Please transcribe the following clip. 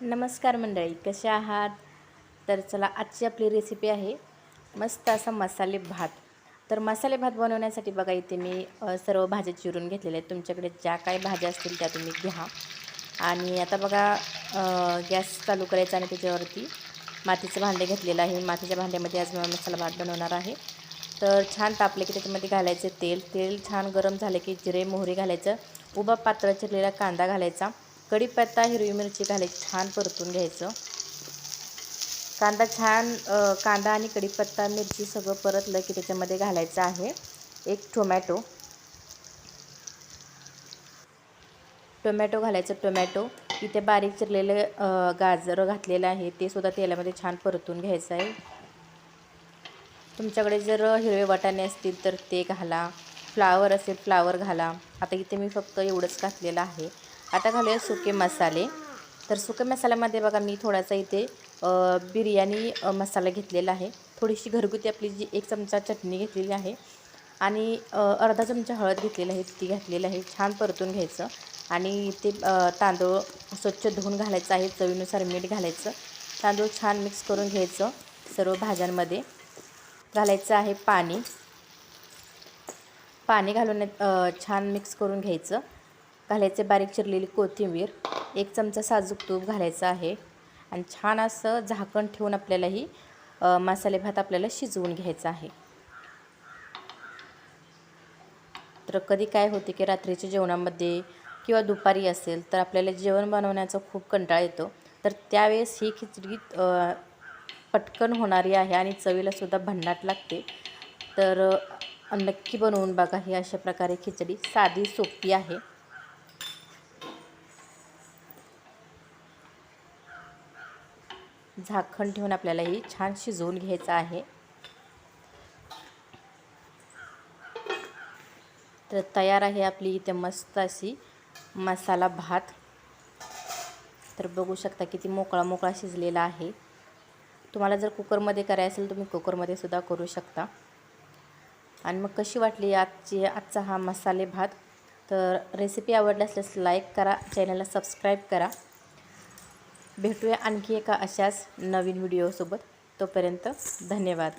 नमस्कार मंडळी कसे आहात? तर चला आजची आपली रेसिपी आहे मस्त असा मसाले भात. तर मसाले भात बनवण्यासाठी बघा इथे मी सर्व भाज्या चिरून घेतलेल्या आहेत. तुमच्याकडे ज्या काही भाज्या असतील त्या तुम्ही घ्या. आणि आता बघा गॅस चालू करायचा आणि त्याच्यावरती मातीचं भांडे घेतलेलं आहे. मातीच्या भांड्यामध्ये आज मी मसाला भात बनवणार आहे. तर छान तापले की त्याच्यामध्ये घालायचे तेल. तेल छान गरम झाले की जिरे मोहरी घालायचं. उभा पात्र चिरलेला कांदा घालायचा. कढीपत्ता हिरवी मिरची घालायची छान परतून घ्यायचं. कांदा छान कांदा आणि कढीपत्ता मिरची सगळं परतलं की त्याच्यामध्ये घालायचं आहे एक टोमॅटो. टोमॅटो घालायचं टोमॅटो. इथे बारीक चिरलेले गाजर घातलेलं आहे ते सुद्धा तेलामध्ये छान परतून घ्यायचं आहे. तुमच्याकडे जर हिरवे वाटाणे असतील तर ते घाला. फ्लावर असेल फ्लावर घाला. आता इथे मी फक्त एवढंच घातलेलं आहे. आता घालूया सुके मसाले. तर सुके मसाल्यामध्ये बघा मी थोडासा इथे बिर्याणी मसाला घेतलेला आहे. थोडीशी घरगुती आपली जी एक चमचा चटणी घेतलेली आहे आणि अर्धा चमचा हळद घेतलेली आहे ती घातलेली आहे. छान परतून घ्यायचं आणि ते तांदूळ स्वच्छ धुवून घालायचं आहे चवीनुसार मीठ घालायचं. तांदूळ छान मिक्स करून घ्यायचं सर्व भाज्यांमध्ये. घालायचं आहे पाणी. पाणी घालून छान मिक्स करून घ्यायचं. घालायचे बारीक चिरलेली कोथिंबीर एक चमचा साजूक तूप घालायचं आहे आणि छान असं झाकण ठेवून आपल्याला ही मसाले भात आपल्याला शिजवून घ्यायचा आहे. तर कधी काय होते की रात्रीच्या जेवणामध्ये किंवा दुपारी असेल तर आपल्याला जेवण बनवण्याचा खूप कंटाळा येतो. तर त्यावेळेस ही खिचडी पटकन होणारी आहे आणि चवीलासुद्धा भन्नाट लागते. तर नक्की बनवून बघा ही अशा प्रकारे खिचडी साधी सोपी आहे. झाकण ठेवून आपल्याला ही छान शिजवून घ्यायचं आहे. तर तयार आहे आपली इथे मस्त अशी मसाला भात. तर बघू शकता किती मोकळा मोकळा शिजलेला आहे. तुम्हाला जर कुकरमध्ये करायचं असेल तुम्ही कुकरमध्ये सुद्धा करू शकता. आणि मग कशी वाटली आजची आजचा हा मसाले भात? तर रेसिपी आवडली असल्यास लाईक करा चॅनलला सबस्क्राईब करा. भेटूया आणखी एका अशाच नवीन व्हिडिओसोबत तोपर्यंत धन्यवाद.